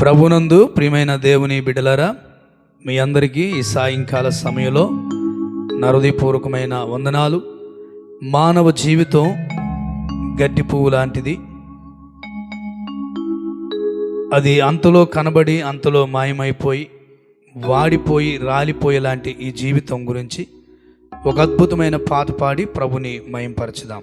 ప్రభునందు ప్రియమైన దేవుని బిడ్డలారా మీ అందరికీ ఈ సాయంకాల సమయంలో నరుదిపూర్వకమైన వందనాలు. మానవ జీవితం గడ్డి పువ్వు లాంటిది. అది అంతలో కనబడి అంతలో మాయమైపోయి వాడిపోయి రాలిపోయే లాంటి ఈ జీవితం గురించి ఒక అద్భుతమైన పాట పాడి ప్రభుని మయంపరచుదాం.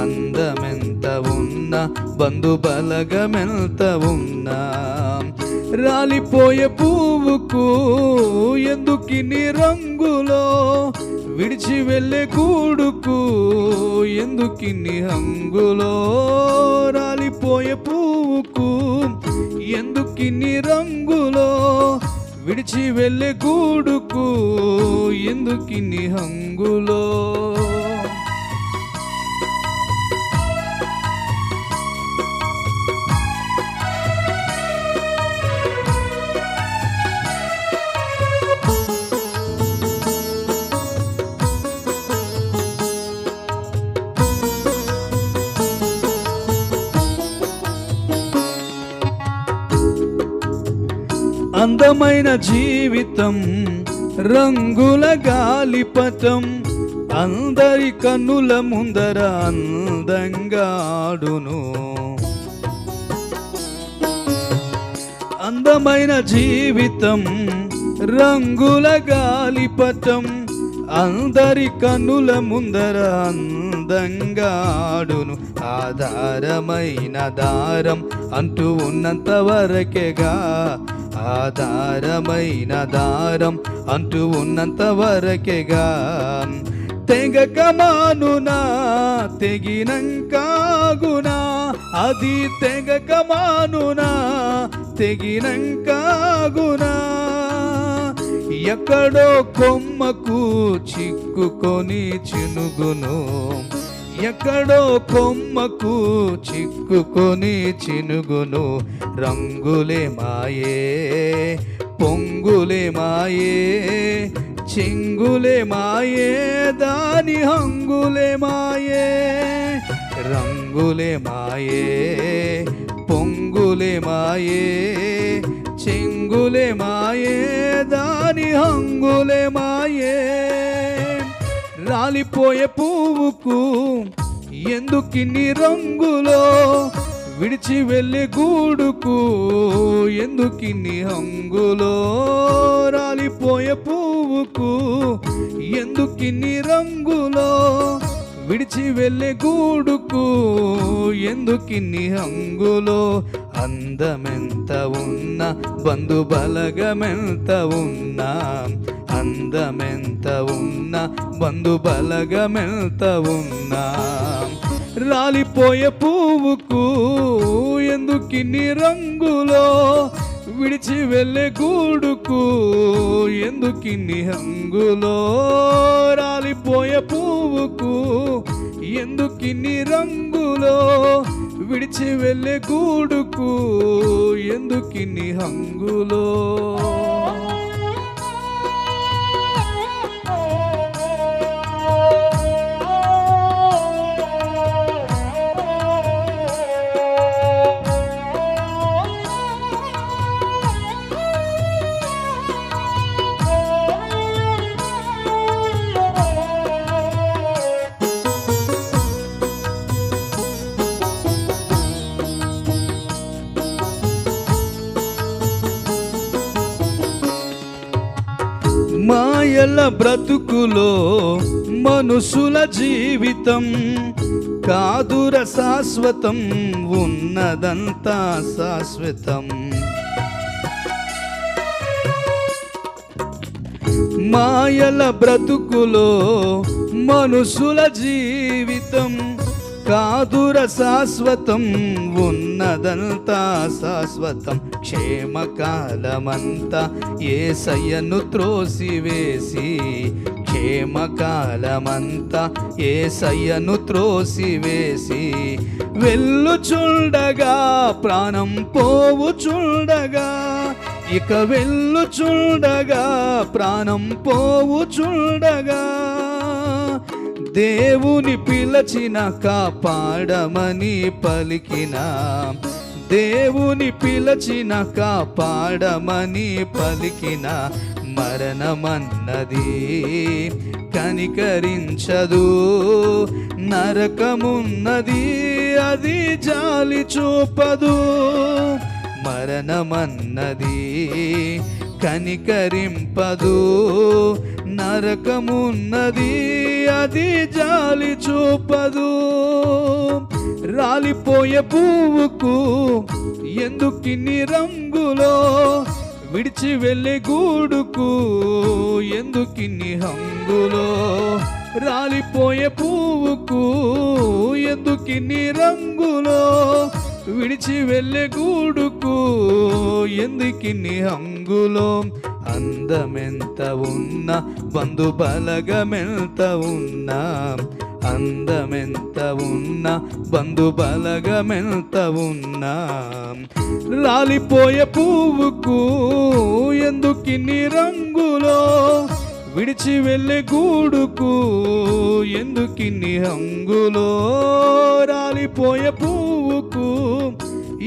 అందమెంత ఉన్నా బంధు బలగమెంత ఉన్నా. రాలిపోయే పువ్వుకు ఎందుకిన్ని రంగులో విడిచి వెళ్ళే కూడుకు ఎందుకిన్ని హంగులో? రాలిపోయే పువ్వుకు ఎందుకిన్ని రంగులో విడిచి వెళ్ళే కూడుకు ఎందుకిన్ని హంగులో? అందమైన జీవితం రంగుల గాలిపటం అందరి కన్నుల ముందర అందంగా ఆడును అందమైన జీవితం రంగుల గాలిపటం అందరి కన్నుల ముందర అందంగాడును. ఆధారమైన దారం అంటూ ఉన్నంత వరకేగా. ఆధారమైన దారం అంటూ ఉన్నంత వరకేగా. తెగక మానునా తెగినంకాగునా. అది తెగక మానునా తెగినంకాగునా. ఎక్కడో కొమ్మకు చిక్కుకొని చినుగును. ఎక్కడో కొమ్మకు చిక్కుకొని చినుగును. రంగులే మాయే పొంగులే మాయే చింగులే మాయే దాని హంగులే మాయే. రంగులే మాయే పొంగులే మాయే చింగులే మాయే దాని హంగులే మాయే. రాలిపోయే పువ్వుకు ఎందుకిన్ని రంగులో విడిచి వెళ్ళే గూడుకు? ఎందుకిన్ని హంగులో రాలిపోయే పువ్వుకు? ఎందుకిన్ని రంగులో విడిచి వెళ్ళే గూడుకు ఎందుకిన్ని హంగులో అందమెంత ఉన్నా బంధు బలగమెంత ఉన్నా అందమెంత ఉన్నా బంధు బలగమెంత ఉన్నా. రాలిపోయే పువ్వుకు ఎందుకిన్ని రంగులో విడిచి వెళ్ళే గూడుకు ఎందుకిన్ని హంగులో రాలిపోయే పువ్వుకు? ఎందుకిన్ని రంగులో విడిచి వెళ్ళే గూడుకు? ఎందుకిన్ని హంగులో? బ్రతుకులో మనుషుల జీవితం కాదుర శాశ్వతం ఉన్నదంతా శాశ్వతం. మాయల బ్రతుకులో మనుషుల జీవితం కాదుర శాశ్వతం ఉన్నదంతా శాశ్వతం. క్షేమకాలమంతా ఏసయ్యను త్రోసివేసి క్షేమకాలమంతా ఏసయ్యను త్రోసివేసి వెళ్ళుచుండగా ప్రాణం పోవు చూడగా ఇక వెళ్ళుచుండగా ప్రాణం పోవు చూడగా. దేవుని పిలచిన కాపాడమని పలికిన. దేవుని పిలచిన కాపాడమని పలికిన. మరణమన్నది కనికరించదు. నరకమున్నది అది జాలి చూపదు. మరణమన్నది కనికరింపదు. నరకమున్నది అది జాలి చూపదు. రాలిపోయే పువ్వుకు ఎందుకిన్ని రంగులో విడిచి వెళ్ళే గూడుకు ఎందుకిన్ని హంగులో? రాలిపోయే పువ్వుకు ఎందుకిన్ని రంగులో విడిచి వెళ్ళే గూడుకు ఎందుకిన్ని హంగులో? అందమెంత ఉన్నా బంధు బలగమెంత ఉన్నా. అందమెంత ఉన్నా బంధు బలగమెంత ఉన్నా. లాలిపోయే పువ్వుకు ఎందుకిన్ని రంగులో? విడిచి వెళ్ళే గూడుకు ఎందుకిన్ని హంగులో? రాలిపోయే పువ్వుకు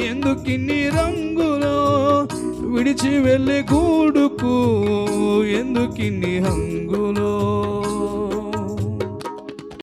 ఎందుకిన్ని రంగులో విడిచి వెళ్ళే గూడుకు? ఎందుకిన్ని హంగులో?